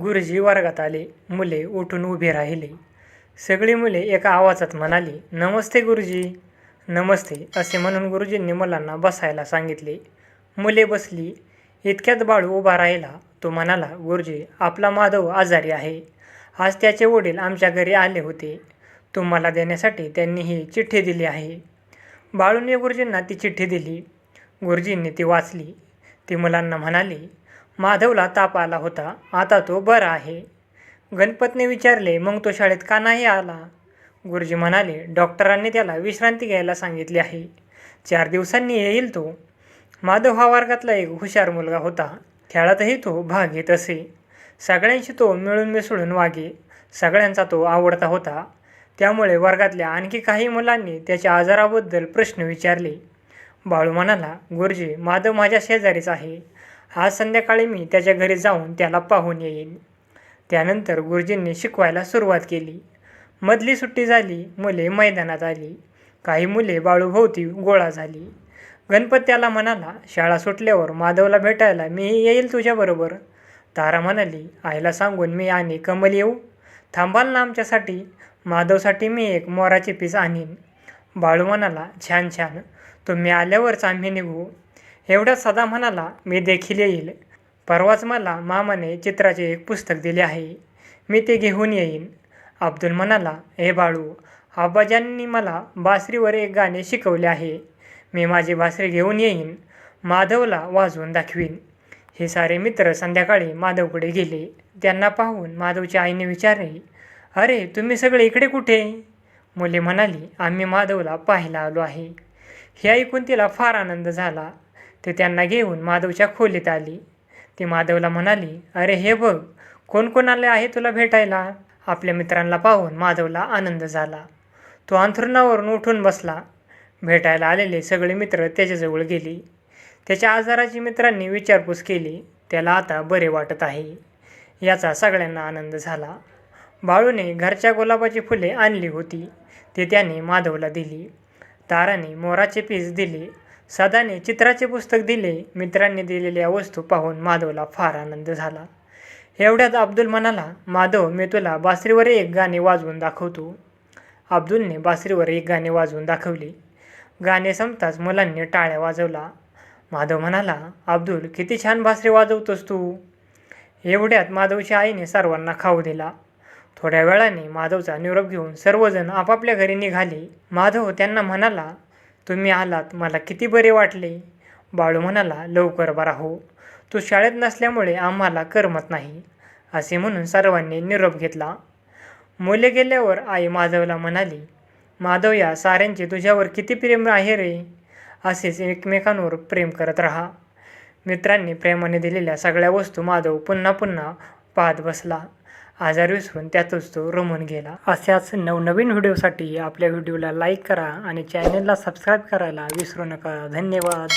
गुरुजी वर्गात आले. मुले उठून उभे राहिले. सगळी मुले एका आवाजात म्हणाली नमस्ते गुरुजी. नमस्ते असे म्हणून गुरुजींनी मुलांना बसायला सांगितले. मुले बसली. इतक्यात बाळू उभा राहिला. तो म्हणाला गुरुजी आपला माधव आजारी आहे. आज त्याचे वडील आमच्या घरी आले होते. तुम्हाला देण्यासाठी त्यांनी ही चिठ्ठी दिली आहे. बाळूने गुरुजींना ती चिठ्ठी दिली. गुरुजींनी ती वाचली. ती मुलांना म्हणाली माधवला ताप आला होता. आता तो बरा आहे. गणपतने विचारले मग तो शाळेत का नाही आला? गुरुजी म्हणाले डॉक्टरांनी त्याला विश्रांती घ्यायला सांगितली आहे. चार दिवसांनी येईल तो. माधव हा वर्गातला एक हुशार मुलगा होता. खेळातही तो भाग घेत असे. सगळ्यांशी तो मिळून मिसळून वागे. सगळ्यांचा तो आवडता होता. त्यामुळे वर्गातल्या आणखी काही मुलांनी त्याच्या आजाराबद्दल प्रश्न विचारले. बाळू म्हणाला गुरुजी माधव माझ्या शेजारीच आहे. आज संध्याकाळी मी त्याच्या घरी जाऊन त्याला पाहून येईन. त्यानंतर गुरुजींनी शिकवायला सुरुवात केली. मधली सुट्टी झाली मुले मैदानात आली. काही मुले बाळूभोवती गोळा झाली. गणपत त्याला म्हणाला शाळा सुटल्यावर माधवला भेटायला मी येईल तुझ्याबरोबर तारा म्हणाली आईला सांगून मी आणि कमल येऊ. थांबाल ना आमच्यासाठी. माधवसाठी मी एक मोराचे पीस आणीन. बाळू म्हणाला छान छान. तुम्ही आल्यावरच आम्ही निघू. एवढ्यात सदा म्हणाला मी देखील येईल. परवाच मला मामाने चित्राचे एक पुस्तक दिले आहे. मी ते घेऊन येईन. अब्दुल म्हणाला हे बाळू आबाजांनी मला बासरीवर एक गाणे शिकवले आहे. मी माझी बासरी घेऊन येईन. माधवला वाजवून दाखवीन. हे सारे मित्र संध्याकाळी माधवकडे गेले. त्यांना पाहून माधवच्या आईने विचारले अरे तुम्ही सगळे इकडे कुठे? मुले म्हणाली आम्ही माधवला पाहायला आलो आहे. हे ऐकून तिला फार आनंद झाला. ते त्यांना घेऊन माधवच्या खोलीत आली. ती माधवला म्हणाली अरे हे बघ कोण कोण आले आहे तुला भेटायला? आपल्या मित्रांना पाहून माधवला आनंद झाला. तो अंथरुणावरून उठून बसला. भेटायला आलेले सगळे मित्र त्याच्याजवळ गेली. त्याच्या आजाराची मित्रांनी विचारपूस केली त्याला आता बरे वाटत आहे. याचा सगळ्यांना आनंद झाला. बाळूने घरच्या गुलाबाची फुले आणली होती. ती त्याने माधवला दिली. ताराने मोराचे पीस दिले. सदाने चित्राचे पुस्तक दिले मित्रांनी दिलेल्या वस्तू पाहून माधवला फार आनंद झाला. एवढ्यात अब्दुल म्हणाला माधव मी तुला बासरीवर एक गाणे वाजवून दाखवतो. अब्दुलने बासरीवर एक गाणे वाजवून दाखवले. गाणे संपताच मुलांनी टाळ्या वाजवला. माधव म्हणाला अब्दुल किती छान बासरी वाजवतोस तू. एवढ्यात माधवच्या आईने सर्वांना खाऊ दिला. थोड्या वेळाने माधवचा निरोप घेऊन सर्वजण आपापल्या घरी निघाले. माधव त्यांना म्हणाला तुम्ही आलात मला किती बरे वाटले. बाळू म्हणाला लवकर बरा हो. तू शाळेत नसल्यामुळे आम्हाला करमत नाही असे म्हणून सर्वांनी निरोप घेतला. मुले गेल्यावर आई माधवला म्हणाली माधव या साऱ्यांचे तुझ्यावर किती प्रेम आहे रे असेच एकमेकांवर प्रेम करत राहा. मित्रांनी प्रेमाने दिलेल्या सगळ्या वस्तू माधव पुन्हा पुन्हा पाहत बसला. आजार विसरून त्यातच तो रमून गेला. अशाच नवनवीन व्हिडिओसाठी आपल्या व्हिडिओला लाईक करा आणि चॅनलला सबस्क्राईब करायला विसरू नका. धन्यवाद.